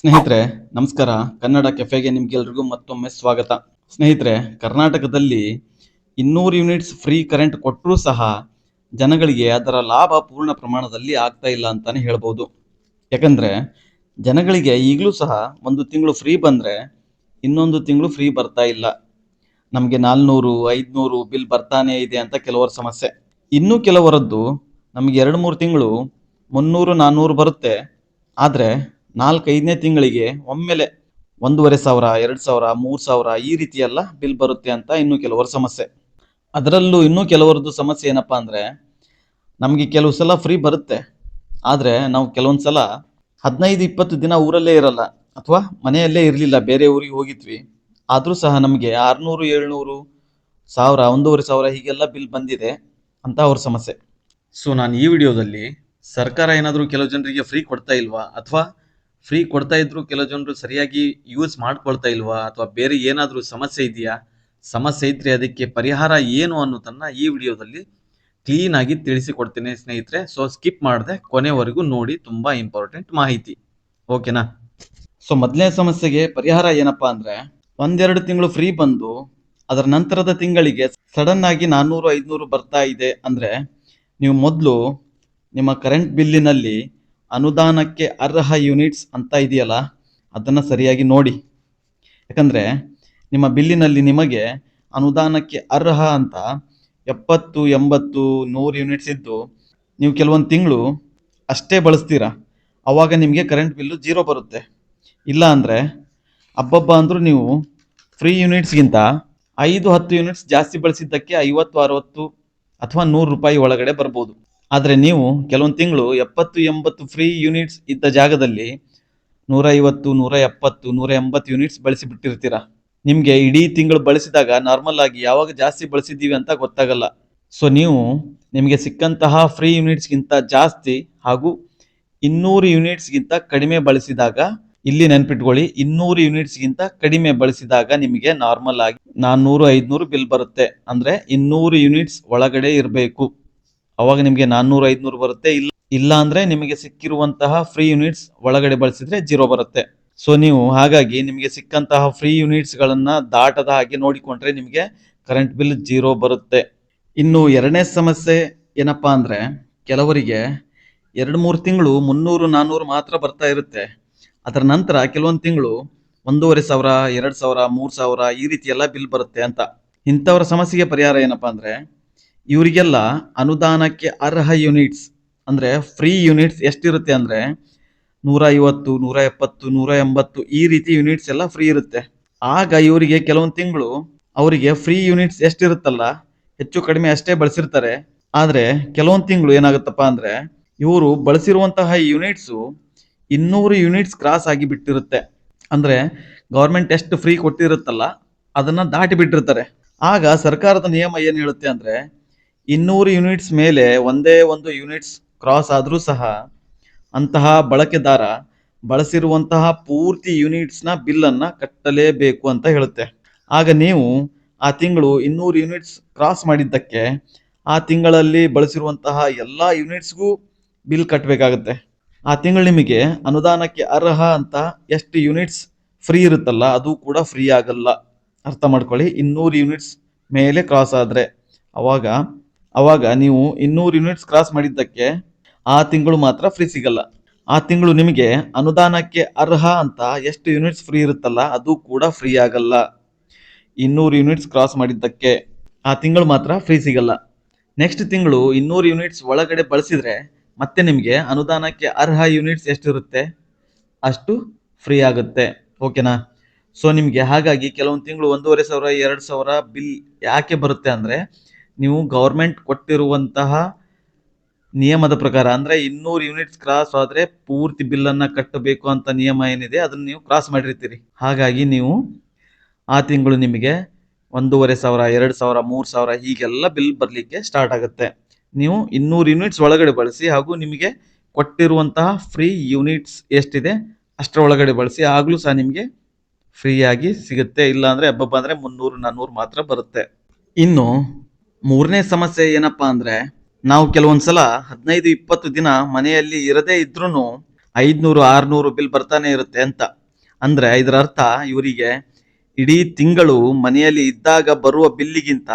ಸ್ನೇಹಿತರೆ, ನಮಸ್ಕಾರ. ಕನ್ನಡ ಕೆಫೆಗೆ ನಿಮ್ಗೆಲ್ರಿಗೂ ಮತ್ತೊಮ್ಮೆ ಸ್ವಾಗತ. ಸ್ನೇಹಿತರೆ, ಕರ್ನಾಟಕದಲ್ಲಿ ಇನ್ನೂರು ಯೂನಿಟ್ಸ್ ಫ್ರೀ ಕರೆಂಟ್ ಕೊಟ್ಟರೂ ಸಹ ಜನಗಳಿಗೆ ಅದರ ಲಾಭ ಪೂರ್ಣ ಪ್ರಮಾಣದಲ್ಲಿ ಆಗ್ತಾ ಇಲ್ಲ ಅಂತಾನೆ ಹೇಳ್ಬೋದು. ಯಾಕಂದ್ರೆ, ಜನಗಳಿಗೆ ಈಗಲೂ ಸಹ ಒಂದು ತಿಂಗಳು ಫ್ರೀ ಬಂದ್ರೆ ಇನ್ನೊಂದು ತಿಂಗಳು ಫ್ರೀ ಬರ್ತಾ ಇಲ್ಲ. ನಮಗೆ ನಾಲ್ನೂರು, ಐದುನೂರು ಬಿಲ್ ಬರ್ತಾನೆ ಇದೆ ಅಂತ ಕೆಲವರ ಸಮಸ್ಯೆ. ಇನ್ನೂ ಕೆಲವರದ್ದು ನಮಗೆ ಎರಡು ಮೂರು ತಿಂಗಳು ಮುನ್ನೂರು ನಾನ್ನೂರು ಬರುತ್ತೆ. ಆದರೆ ನಾಲ್ಕೈದನೇ ತಿಂಗಳಿಗೆ ಒಮ್ಮೆಲೆ ಒಂದೂವರೆ ಸಾವಿರ, ಎರಡು ಸಾವಿರ, ಮೂರು ಸಾವಿರ ಈ ರೀತಿಯೆಲ್ಲ ಬಿಲ್ ಬರುತ್ತೆ ಅಂತ ಇನ್ನು ಕೆಲವರ ಸಮಸ್ಯೆ. ಅದರಲ್ಲೂ ಇನ್ನೂ ಕೆಲವರದ್ದು ಸಮಸ್ಯೆ ಏನಪ್ಪ ಅಂದರೆ, ನಮಗೆ ಕೆಲವು ಸಲ ಫ್ರೀ ಬರುತ್ತೆ. ಆದರೆ ನಾವು ಕೆಲವೊಂದು ಸಲ ಹದಿನೈದು, ಇಪ್ಪತ್ತು ದಿನ ಊರಲ್ಲೇ ಇರಲ್ಲ, ಅಥವಾ ಮನೆಯಲ್ಲೇ ಇರಲಿಲ್ಲ, ಬೇರೆ ಊರಿಗೆ ಹೋಗಿದ್ವಿ. ಆದರೂ ಸಹ ನಮಗೆ ಆರುನೂರು, ಏಳ್ನೂರು ಸಾವಿರ, ಒಂದೂವರೆ ಸಾವಿರ ಹೀಗೆಲ್ಲ ಬಿಲ್ ಬಂದಿದೆ ಅಂತ ಅವ್ರ ಸಮಸ್ಯೆ. ಸೊ ನಾನು ಈ ವಿಡಿಯೋದಲ್ಲಿ ಸರ್ಕಾರ ಏನಾದರೂ ಕೆಲವು ಜನರಿಗೆ ಫ್ರೀ ಕೊಡ್ತಾ ಇಲ್ವಾ, ಅಥವಾ ಫ್ರೀ ಕೊಡ್ತಾ ಇದ್ರು ಕೆಲವು ಜನರು ಸರಿಯಾಗಿ ಯೂಸ್ ಮಾಡ್ಕೊಳ್ತಾ ಇಲ್ವಾ? ಅಥವಾ ಬೇರೆ ಏನಾದರೂ ಸಮಸ್ಯೆ ಇದೆಯಾ? ಸಮಸ್ಯೆ ಇದ್ರೆ ಅದಕ್ಕೆ ಪರಿಹಾರ ಏನು ಅನ್ನೋದನ್ನ ಈ ವಿಡಿಯೋದಲ್ಲಿ ಕ್ಲೀನ್ ಆಗಿ ತಿಳಿಸಿಕೊಡ್ತೇನೆ ಸ್ನೇಹಿತರೆ. ಸೊ ಸ್ಕಿಪ್ ಮಾಡದೆ. ಕೊನೆವರೆಗೂ ನೋಡಿ. ತುಂಬಾ ಇಂಪಾರ್ಟೆಂಟ್ ಮಾಹಿತಿ. ಓಕೆನಾ ಸೊ ಮೊದಲನೇ ಸಮಸ್ಯೆಗೆ ಪರಿಹಾರ ಏನಪ್ಪಾ ಅಂದ್ರೆ, ಒಂದೆರಡು ತಿಂಗಳು ಫ್ರೀ ಬಂದು, ಅದರ ನಂತರದ ತಿಂಗಳಿಗೆ ಸಡನ್ ಆಗಿ ನಾನ್ನೂರು, ಐದುನೂರು ಬರ್ತಾ ಇದೆ ಅಂದ್ರೆ, ನೀವು ಮೊದಲು ನಿಮ್ಮ ಕರೆಂಟ್ ಬಿಲ್ಲಿನಲ್ಲಿ ಅನುದಾನಕ್ಕೆ ಅರ್ಹ ಯೂನಿಟ್ಸ್ ಅಂತ ಇದೆಯಲ್ಲ, ಅದನ್ನು ಸರಿಯಾಗಿ ನೋಡಿ. ಯಾಕಂದರೆ ನಿಮ್ಮ ಬಿಲ್ಲಿನಲ್ಲಿ ನಿಮಗೆ ಅನುದಾನಕ್ಕೆ ಅರ್ಹ ಅಂತ ಎಪ್ಪತ್ತು, ಎಂಬತ್ತು, ನೂರು ಯೂನಿಟ್ಸ್ ಇದ್ದು, ನೀವು ಕೆಲವೊಂದು ತಿಂಗಳು ಅಷ್ಟೇ ಬಳಸ್ತೀರಾ. ಆವಾಗ ನಿಮಗೆ ಕರೆಂಟ್ ಬಿಲ್ಲು ಜೀರೋ ಬರುತ್ತೆ. ಇಲ್ಲ ಅಂದರೆ ಹಬ್ಬಬ್ಬ ಅಂದರೂ ನೀವು ಫ್ರೀ ಯೂನಿಟ್ಸ್ಗಿಂತ ಐದು, ಹತ್ತು ಯೂನಿಟ್ಸ್ ಜಾಸ್ತಿ ಬಳಸಿದ್ದಕ್ಕೆ ಐವತ್ತು, ಅರವತ್ತು ಅಥವಾ ನೂರು ರೂಪಾಯಿ ಒಳಗಡೆ ಬರ್ಬೋದು. ಆದರೆ ನೀವು ಕೆಲವೊಂದು ತಿಂಗಳು ಎಪ್ಪತ್ತು, ಎಂಬತ್ತು ಫ್ರೀ ಯೂನಿಟ್ಸ್ ಇದ್ದ ಜಾಗದಲ್ಲಿ ನೂರೈವತ್ತು ನೂರ ಎಪ್ಪತ್ತು ನೂರ ಎಂಬತ್ತು ಯೂನಿಟ್ಸ್ ಬಳಸಿ ಬಿಟ್ಟಿರ್ತೀರ? ನಿಮಗೆ ಇಡೀ ತಿಂಗಳು ಬಳಸಿದಾಗ ನಾರ್ಮಲ್ ಆಗಿ ಯಾವಾಗ ಜಾಸ್ತಿ ಬಳಸಿದ್ದೀವಿ ಅಂತ ಗೊತ್ತಾಗಲ್ಲ. ಸೊ ನೀವು ನಿಮಗೆ ಸಿಕ್ಕಂತಹ ಫ್ರೀ ಯೂನಿಟ್ಸ್ಗಿಂತ ಜಾಸ್ತಿ ಹಾಗೂ ಇನ್ನೂರು ಯೂನಿಟ್ಸ್ಗಿಂತ ಕಡಿಮೆ ಬಳಸಿದಾಗ, ಇಲ್ಲಿ ನೆನ್ಪಿಟ್ಕೊಳ್ಳಿ, ಇನ್ನೂರು ಯೂನಿಟ್ಸ್ಗಿಂತ ಕಡಿಮೆ ಬಳಸಿದಾಗ ನಿಮಗೆ ನಾರ್ಮಲ್ ಆಗಿ ನಾನ್ನೂರು, ಐದುನೂರು ಬಿಲ್ ಬರುತ್ತೆ. ಅಂದರೆ ಇನ್ನೂರು ಯೂನಿಟ್ಸ್ ಒಳಗಡೆ ಇರಬೇಕು. ಅವಾಗ ನಿಮಗೆ ನಾನ್ನೂರು, ಐದುನೂರು ಬರುತ್ತೆ. ಇಲ್ಲ ಇಲ್ಲ ಅಂದ್ರೆ ನಿಮಗೆ ಸಿಕ್ಕಿರುವಂತಹ ಫ್ರೀ ಯೂನಿಟ್ಸ್ ಒಳಗಡೆ ಬಳಸಿದ್ರೆ ಜೀರೋ ಬರುತ್ತೆ. ಸೊ ನೀವು ಹಾಗಾಗಿ ನಿಮಗೆ ಸಿಕ್ಕಂತಹ ಫ್ರೀ ಯೂನಿಟ್ಸ್ ಗಳನ್ನ ದಾಟದ ಹಾಗೆ ನೋಡಿಕೊಂಡ್ರೆ ನಿಮಗೆ ಕರೆಂಟ್ ಬಿಲ್ ಜೀರೋ ಬರುತ್ತೆ. ಇನ್ನು ಎರಡನೇ ಸಮಸ್ಯೆ ಏನಪ್ಪಾ ಅಂದ್ರೆ ಕೆಲವರಿಗೆ ಎರಡು, ಮೂರು ತಿಂಗಳು ಮುನ್ನೂರು, ನಾನ್ನೂರು ಮಾತ್ರ ಬರ್ತಾ ಇರುತ್ತೆ. ಅದರ ನಂತರ ಕೆಲವೊಂದು ತಿಂಗಳು ಒಂದೂವರೆ ಸಾವಿರ, ಎರಡು ಸಾವಿರ, ಮೂರು ಸಾವಿರ ಈ ರೀತಿ ಎಲ್ಲ ಬಿಲ್ ಬರುತ್ತೆ ಅಂತ. ಇಂಥವ್ರ ಸಮಸ್ಯೆಗೆ ಪರಿಹಾರ ಏನಪ್ಪಾ ಅಂದ್ರೆ ಇವರಿಗೆಲ್ಲ ಅನುದಾನಕ್ಕೆ ಅರ್ಹ ಯೂನಿಟ್ಸ್ ಅಂದ್ರೆ ಫ್ರೀ ಯೂನಿಟ್ಸ್ ಎಷ್ಟಿರುತ್ತೆ ಅಂದ್ರೆ ನೂರ ಐವತ್ತು ನೂರ ಎಪ್ಪತ್ತು ನೂರ ಎಂಬತ್ತು ಈ ರೀತಿ ಯೂನಿಟ್ಸ್ ಎಲ್ಲ ಫ್ರೀ ಇರುತ್ತೆ. ಆಗ ಇವರಿಗೆ ಕೆಲವೊಂದು ತಿಂಗಳು ಅವರಿಗೆ ಫ್ರೀ ಯೂನಿಟ್ಸ್ ಎಷ್ಟಿರುತ್ತಲ್ಲ, ಹೆಚ್ಚು ಕಡಿಮೆ ಅಷ್ಟೇ ಬಳಸಿರ್ತಾರೆ. ಆದ್ರೆ ಕೆಲವೊಂದು ತಿಂಗಳು ಏನಾಗುತ್ತಪ್ಪ ಅಂದ್ರೆ ಇವರು ಬಳಸಿರುವಂತಹ ಯೂನಿಟ್ಸು ಇನ್ನೂರು ಯೂನಿಟ್ಸ್ ಕ್ರಾಸ್ ಆಗಿ ಬಿಟ್ಟಿರುತ್ತೆ. ಅಂದ್ರೆ ಗೌರ್ಮೆಂಟ್ ಎಷ್ಟು ಫ್ರೀ ಕೊಟ್ಟಿರುತ್ತಲ್ಲ, ಅದನ್ನ ದಾಟಿ ಬಿಟ್ಟಿರ್ತಾರೆ. ಆಗ ಸರ್ಕಾರದ ನಿಯಮ ಏನ್ ಹೇಳುತ್ತೆ ಅಂದ್ರೆ ಇನ್ನೂರು ಯೂನಿಟ್ಸ್ ಮೇಲೆ ಒಂದೇ ಒಂದು ಯೂನಿಟ್ಸ್ ಕ್ರಾಸ್ ಆದರೂ ಸಹ ಅಂತಹ ಬಳಕೆದಾರ ಬಳಸಿರುವಂತಹ ಪೂರ್ತಿ ಯೂನಿಟ್ಸ್ನ ಬಿಲ್ಲನ್ನು ಕಟ್ಟಲೇಬೇಕು ಅಂತ ಹೇಳುತ್ತೆ. ಆಗ ನೀವು ಆ ತಿಂಗಳು ಇನ್ನೂರು ಯೂನಿಟ್ಸ್ ಕ್ರಾಸ್ ಮಾಡಿದ್ದಕ್ಕೆ ಆ ತಿಂಗಳಲ್ಲಿ ಬಳಸಿರುವಂತಹ ಎಲ್ಲ ಯೂನಿಟ್ಸ್ಗೂ ಬಿಲ್ ಕಟ್ಟಬೇಕಾಗತ್ತೆ ಆ ತಿಂಗಳು ನಿಮಗೆ ಅನುದಾನಕ್ಕೆ ಅರ್ಹ ಅಂತ ಎಷ್ಟು ಯೂನಿಟ್ಸ್ ಫ್ರೀ ಇರುತ್ತಲ್ಲ ಅದು ಕೂಡ ಫ್ರೀ ಆಗಲ್ಲ. ಅರ್ಥ ಮಾಡ್ಕೊಳ್ಳಿ, ಇನ್ನೂರು ಯೂನಿಟ್ಸ್ ಮೇಲೆ ಕ್ರಾಸ್ ಆದರೆ. ಅವಾಗ ಅವಾಗ ನೀವು ಇನ್ನೂರು ಯೂನಿಟ್ಸ್ ಕ್ರಾಸ್ ಮಾಡಿದ್ದಕ್ಕೆ ಆ ತಿಂಗಳು ಮಾತ್ರ ಫ್ರೀ ಸಿಗಲ್ಲ. ಆ ತಿಂಗಳು ನಿಮಗೆ ಅನುದಾನಕ್ಕೆ ಅರ್ಹ ಅಂತ ಎಷ್ಟು ಯೂನಿಟ್ಸ್ ಫ್ರೀ ಇರುತ್ತಲ್ಲ ಅದು ಕೂಡ ಫ್ರೀ ಆಗಲ್ಲ. ಇನ್ನೂರು ಯೂನಿಟ್ಸ್ ಕ್ರಾಸ್ ಮಾಡಿದ್ದಕ್ಕೆ ಆ ತಿಂಗಳು ಮಾತ್ರ ಫ್ರೀ ಸಿಗಲ್ಲ. ನೆಕ್ಸ್ಟ್ ತಿಂಗಳು ಇನ್ನೂರು ಯೂನಿಟ್ಸ್ ಒಳಗಡೆ ಬಳಸಿದರೆ ಮತ್ತೆ ನಿಮಗೆ ಅನುದಾನಕ್ಕೆ ಅರ್ಹ ಯೂನಿಟ್ಸ್ ಎಷ್ಟಿರುತ್ತೆ? ಅಷ್ಟು ಫ್ರೀ ಆಗುತ್ತೆ. ಓಕೆನಾ ಸೊ ನಿಮಗೆ ಹಾಗಾಗಿ ಕೆಲವೊಂದು ತಿಂಗಳು ಒಂದೂವರೆ ಸಾವಿರ, ಎರಡು ಸಾವಿರ ಬಿಲ್ ಯಾಕೆ ಬರುತ್ತೆ ಅಂದರೆ ನೀವು ಗೌರ್ಮೆಂಟ್ ಕೊಟ್ಟಿರುವಂತಹ ನಿಯಮದ ಪ್ರಕಾರ, ಅಂದರೆ ಇನ್ನೂರು ಯೂನಿಟ್ಸ್ ಕ್ರಾಸ್ ಆದರೆ ಪೂರ್ತಿ ಬಿಲ್ಲನ್ನು ಕಟ್ಟಬೇಕು ಅಂತ ನಿಯಮ ಏನಿದೆ, ಅದನ್ನು ನೀವು ಕ್ರಾಸ್ ಮಾಡಿರ್ತೀರಿ. ಹಾಗಾಗಿ ನೀವು ಆ ತಿಂಗಳು ನಿಮಗೆ ಒಂದೂವರೆ ಸಾವಿರ, ಎರಡು ಸಾವಿರ, ಮೂರು ಸಾವಿರ ಹೀಗೆಲ್ಲ ಬಿಲ್ ಬರಲಿಕ್ಕೆ ಸ್ಟಾರ್ಟ್ ಆಗುತ್ತೆ. ನೀವು ಇನ್ನೂರು ಯೂನಿಟ್ಸ್ ಒಳಗಡೆ ಬಳಸಿ ಹಾಗೂ ನಿಮಗೆ ಕೊಟ್ಟಿರುವಂತಹ ಫ್ರೀ ಯೂನಿಟ್ಸ್ ಎಷ್ಟಿದೆ ಅಷ್ಟರ ಒಳಗಡೆ ಬಳಸಿ ಆಗಲೂ ಸಹ ನಿಮಗೆ ಫ್ರೀಯಾಗಿ ಸಿಗುತ್ತೆ. ಇಲ್ಲ ಹಬ್ಬ ಅಂದರೆ ಮುನ್ನೂರು ನಾನ್ನೂರು ಮಾತ್ರ ಬರುತ್ತೆ. ಇನ್ನು ಮೂರನೇ ಸಮಸ್ಯೆ ಏನಪ್ಪಾ ಅಂದ್ರೆ, ನಾವು ಕೆಲವೊಂದ್ಸಲ ಹದಿನೈದು, ಇಪ್ಪತ್ತು ದಿನ ಮನೆಯಲ್ಲಿ ಇರದೇ ಇದ್ರೂ ಐದ್ನೂರು, ಆರ್ನೂರು ಬಿಲ್ ಬರ್ತಾನೆ ಇರುತ್ತೆ ಅಂತ. ಅಂದ್ರೆ ಇದರ ಅರ್ಥ ಇವರಿಗೆ ಇಡೀ ತಿಂಗಳು ಮನೆಯಲ್ಲಿ ಇದ್ದಾಗ ಬರುವ ಬಿಲ್ಲಿಗಿಂತ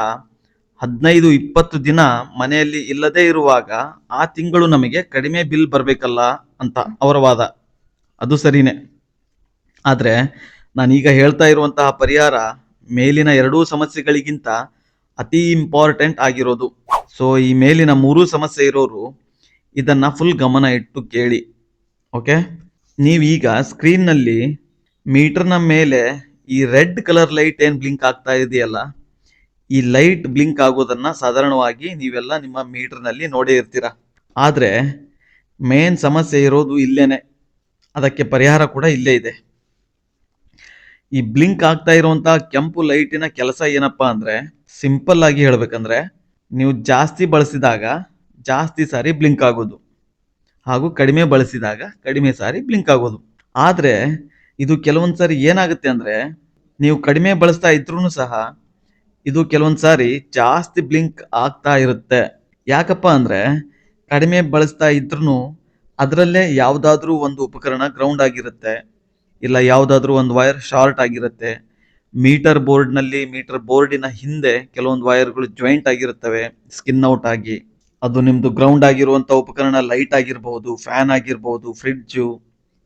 ಹದಿನೈದು, ಇಪ್ಪತ್ತು ದಿನ ಮನೆಯಲ್ಲಿ ಇಲ್ಲದೇ ಇರುವಾಗ ಆ ತಿಂಗಳು ನಮಗೆ ಕಡಿಮೆ ಬಿಲ್ ಬರಬೇಕಲ್ಲ ಅಂತ ಅವರ ವಾದ. ಅದು ಸರಿನೇ. ಆದ್ರೆ ನಾನೀಗ ಹೇಳ್ತಾ ಇರುವಂತಹ ಪರಿಹಾರ ಮೇಲಿನ ಎರಡೂ ಸಮಸ್ಯೆಗಳಿಗಿಂತ ಅತಿ ಇಂಪಾರ್ಟೆಂಟ್ ಆಗಿರೋದು. ಸೊ ಈ ಮೇಲಿನ ಮೂರು ಸಮಸ್ಯೆ ಇರೋರು, ಇದನ್ನ ಫುಲ್ ಗಮನ ಇಟ್ಟು ಕೇಳಿ. ಓಕೆ ನೀವೀಗ ಸ್ಕ್ರೀನ್ನಲ್ಲಿ ಮೀಟರ್ನ ಮೇಲೆ ಈ ರೆಡ್ ಕಲರ್ ಲೈಟ್ ಏನು ಬ್ಲಿಂಕ್ ಆಗ್ತಾ ಇದೆಯಲ್ಲ, ಈ ಲೈಟ್ ಬ್ಲಿಂಕ್ ಆಗೋದನ್ನ ಸಾಧಾರಣವಾಗಿ ನೀವೆಲ್ಲ ನಿಮ್ಮ ಮೀಟರ್ನಲ್ಲಿ ನೋಡೇ ಇರ್ತೀರ. ಆದರೆ ಮೇನ್ ಸಮಸ್ಯೆ ಇರೋದು ಇಲ್ಲೇನೆ. ಅದಕ್ಕೆ ಪರಿಹಾರ ಕೂಡ ಇಲ್ಲೇ ಇದೆ. ಈ ಬ್ಲಿಂಕ್ ಆಗ್ತಾ ಇರುವಂತಹ ಕೆಂಪು ಲೈಟಿನ ಕೆಲಸ ಏನಪ್ಪಾ ಅಂದ್ರೆ ಸಿಂಪಲ್ ಆಗಿ ಹೇಳಬೇಕಂದ್ರೆ ನೀವು ಜಾಸ್ತಿ ಬಳಸಿದಾಗ ಜಾಸ್ತಿ ಸಾರಿ ಬ್ಲಿಂಕ್ ಆಗೋದು. ಹಾಗೂ ಕಡಿಮೆ ಬಳಸಿದಾಗ ಕಡಿಮೆ ಸಾರಿ ಬ್ಲಿಂಕ್ ಆಗೋದು. ಆದರೆ ಇದು ಕೆಲವೊಂದು ಸಾರಿ ಏನಾಗುತ್ತೆ ಅಂದರೆ ನೀವು ಕಡಿಮೆ ಬಳಸ್ತಾ ಇದ್ರೂ ಸಹ ಇದು ಕೆಲವೊಂದು ಸಾರಿ ಜಾಸ್ತಿ ಬ್ಲಿಂಕ್ ಆಗ್ತಾ ಇರುತ್ತೆ. ಯಾಕಪ್ಪ ಅಂದರೆ ಕಡಿಮೆ ಬಳಸ್ತಾ ಇದ್ರೂ ಅದರಲ್ಲೇ ಯಾವುದಾದ್ರೂ ಒಂದು ಉಪಕರಣ ಗ್ರೌಂಡ್ ಆಗಿರುತ್ತೆ. ಇಲ್ಲ ಯಾವುದಾದ್ರೂ ಒಂದು ವೈರ್ ಶಾರ್ಟ್ ಆಗಿರುತ್ತೆ. ಮೀಟರ್ ಬೋರ್ಡ್ನಲ್ಲಿ, ಮೀಟರ್ ಬೋರ್ಡಿನ ಹಿಂದೆ ಕೆಲವೊಂದು ವೈರ್ಗಳು ಜಾಯಿಂಟ್ ಆಗಿರುತ್ತವೆ, ಸ್ಕಿನ್ ಔಟ್ ಆಗಿ. ಅದು ನಿಮ್ದು ಗ್ರೌಂಡ್ ಆಗಿರುವಂತ ಉಪಕರಣ, ಲೈಟ್ ಆಗಿರಬಹುದು ಫ್ಯಾನ್ ಆಗಿರಬಹುದು ಫ್ರಿಡ್ಜು,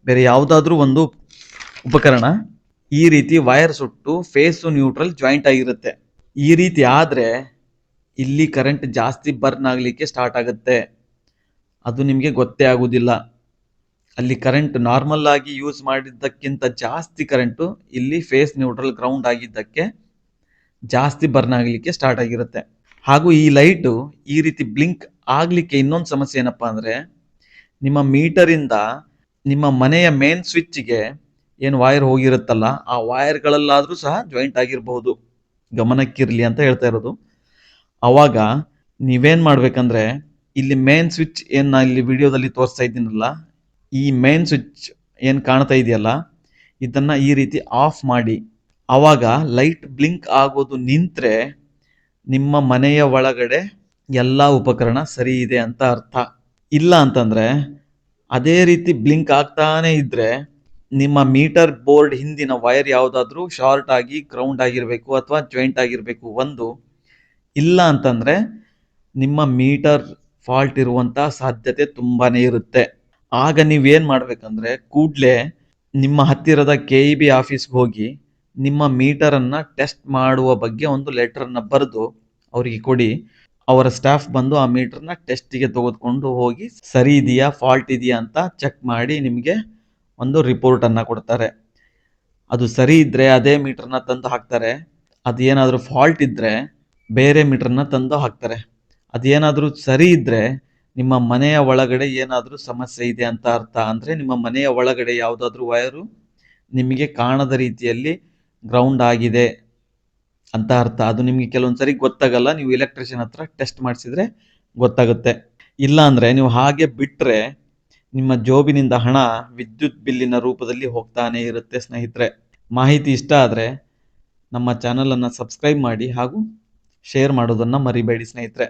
ಬೇರೆ ಯಾವುದಾದ್ರೂ ಒಂದು ಉಪಕರಣ. ಈ ರೀತಿ ವೈರ್ ಸುಟ್ಟು ಫೇಸು ನ್ಯೂಟ್ರಲ್ ಜಾಯಿಂಟ್ ಆಗಿರುತ್ತೆ. ಈ ರೀತಿ ಆದ್ರೆ ಇಲ್ಲಿ ಕರೆಂಟ್ ಜಾಸ್ತಿ ಬರ್ನ್ ಆಗಲಿಕ್ಕೆ ಸ್ಟಾರ್ಟ್ ಆಗುತ್ತೆ. ಅದು ನಿಮಗೆ ಗೊತ್ತೇ ಆಗುದಿಲ್ಲ. ಅಲ್ಲಿ ಕರೆಂಟ್ ನಾರ್ಮಲ್ ಆಗಿ ಯೂಸ್ ಮಾಡಿದ್ದಕ್ಕಿಂತ ಜಾಸ್ತಿ ಕರೆಂಟು ಇಲ್ಲಿ ಫೇಸ್ ನ್ಯೂಟ್ರಲ್ ಗ್ರೌಂಡ್ ಆಗಿದ್ದಕ್ಕೆ ಜಾಸ್ತಿ ಬರ್ನ್ ಆಗಲಿಕ್ಕೆ ಸ್ಟಾರ್ಟ್ ಆಗಿರುತ್ತೆ. ಹಾಗೂ ಈ ಲೈಟು ಈ ರೀತಿ ಬ್ಲಿಂಕ್ ಆಗಲಿಕ್ಕೆ ಇನ್ನೊಂದು ಸಮಸ್ಯೆ ಏನಪ್ಪಾ ಅಂದ್ರೆ ನಿಮ್ಮ ಮೀಟರಿಂದ ನಿಮ್ಮ ಮನೆಯ ಮೇನ್ ಸ್ವಿಚ್ಗೆ ಏನು ವೈರ್ ಹೋಗಿರುತ್ತಲ್ಲ, ಆ ವೈರ್ಗಳಲ್ಲಾದರೂ ಸಹ ಜಾಯಿಂಟ್ ಆಗಿರಬಹುದು. ಗಮನಕ್ಕಿರ್ಲಿ ಅಂತ ಹೇಳ್ತಾ ಇರೋದು. ಅವಾಗ ನೀವೇನು ಮಾಡಬೇಕಂದ್ರೆ, ಇಲ್ಲಿ ಮೇನ್ ಸ್ವಿಚ್ ಏನು ನಾ ಇಲ್ಲಿ ವಿಡಿಯೋದಲ್ಲಿ ತೋರಿಸ್ತಾ ಇದ್ದೀನಲ್ಲ ಈ ಮೇನ್ ಸ್ವಿಚ್ ಏನು ಕಾಣ್ತಾ ಇದೆಯಲ್ಲ, ಇದನ್ನು ಈ ರೀತಿ ಆಫ್ ಮಾಡಿ. ಆವಾಗ ಲೈಟ್ ಬ್ಲಿಂಕ್ ಆಗೋದು ನಿಂತರೆ ನಿಮ್ಮ ಮನೆಯ ಒಳಗಡೆ ಎಲ್ಲ ಉಪಕರಣ ಸರಿ ಇದೆ ಅಂತ ಅರ್ಥ. ಇಲ್ಲ ಅಂತಂದರೆ ಅದೇ ರೀತಿ ಬ್ಲಿಂಕ್ ಆಗ್ತಾನೆ ಇದ್ದರೆ ನಿಮ್ಮ ಮೀಟರ್ ಬೋರ್ಡ್ ಹಿಂದಿನ ವೈರ್ ಯಾವುದಾದ್ರೂ ಶಾರ್ಟ್ ಆಗಿ ಗ್ರೌಂಡ್ ಆಗಿರಬೇಕು ಅಥವಾ ಜಾಯಿಂಟ್ ಆಗಿರಬೇಕು ಒಂದು. ಇಲ್ಲ ಅಂತಂದರೆ ನಿಮ್ಮ ಮೀಟರ್ ಫಾಲ್ಟ್ ಇರುವಂಥ ಸಾಧ್ಯತೆ ತುಂಬಾ ಇರುತ್ತೆ. ಆಗ ನೀವೇನ್ ಮಾಡ್ಬೇಕಂದ್ರೆ ಕೂಡ್ಲೆ ನಿಮ್ಮ ಹತ್ತಿರದ ಕೆ ಇ ಬಿ ಆಫೀಸ್ಗೆ ಹೋಗಿ ನಿಮ್ಮ ಮೀಟರ್ ಅನ್ನ ಟೆಸ್ಟ್ ಮಾಡುವ ಬಗ್ಗೆ ಒಂದು ಲೆಟರ್ ಅನ್ನ ಬರೆದು ಅವರಿಗೆ ಕೊಡಿ. ಅವರ ಸ್ಟಾಫ್ ಬಂದು ಆ ಮೀಟರ್ನ ಟೆಸ್ಟಿಗೆ ತೆಗೆದುಕೊಂಡು ಹೋಗಿ ಸರಿ ಇದೆಯಾ, ಫಾಲ್ಟ್ ಇದೆಯಾ ಅಂತ ಚೆಕ್ ಮಾಡಿ ನಿಮಗೆ ಒಂದು ರಿಪೋರ್ಟ್ ಅನ್ನ ಕೊಡ್ತಾರೆ. ಅದು ಸರಿ ಇದ್ರೆ ಅದೇ ಮೀಟರ್ನ ತಂದು ಹಾಕ್ತಾರೆ. ಅದೇನಾದ್ರೂ ಫಾಲ್ಟ್ ಇದ್ರೆ ಬೇರೆ ಮೀಟರ್ನ ತಂದು ಹಾಕ್ತಾರೆ. ಅದೇನಾದರೂ ಸರಿ ಇದ್ರೆ ನಿಮ್ಮ ಮನೆಯ ಒಳಗಡೆ ಏನಾದರೂ ಸಮಸ್ಯೆ ಇದೆ ಅಂತ ಅರ್ಥ ಅಂದ್ರೆ ನಿಮ್ಮ ಮನೆಯ ಒಳಗಡೆ ಯಾವುದಾದ್ರೂ ವಯರು ನಿಮಗೆ ಕಾಣದ ರೀತಿಯಲ್ಲಿ ಗ್ರೌಂಡ್ ಆಗಿದೆ ಅಂತ ಅರ್ಥ. ಅದು ನಿಮ್ಗೆ ಕೆಲವೊಂದ್ಸರಿ ಗೊತ್ತಾಗಲ್ಲ, ನೀವು ಎಲೆಕ್ಟ್ರಿಷಿಯನ್ ಹತ್ರ ಟೆಸ್ಟ್ ಮಾಡಿಸಿದ್ರೆ ಗೊತ್ತಾಗುತ್ತೆ. ಇಲ್ಲ ಅಂದ್ರೆ ನೀವು ಹಾಗೆ ಬಿಟ್ರೆ ನಿಮ್ಮ ಜೋಬಿನಿಂದ ಹಣ ವಿದ್ಯುತ್ ಬಿಲ್ಲಿನ ರೂಪದಲ್ಲಿ ಹೋಗ್ತಾನೆ ಇರುತ್ತೆ ಸ್ನೇಹಿತರೆ. ಮಾಹಿತಿ ಇಷ್ಟ ಆದ್ರೆ ನಮ್ಮ ಚಾನಲನ್ನು ಸಬ್ಸ್ಕ್ರೈಬ್ ಮಾಡಿ ಹಾಗೂ ಶೇರ್ ಮಾಡೋದನ್ನ ಮರಿಬೇಡಿ ಸ್ನೇಹಿತರೆ.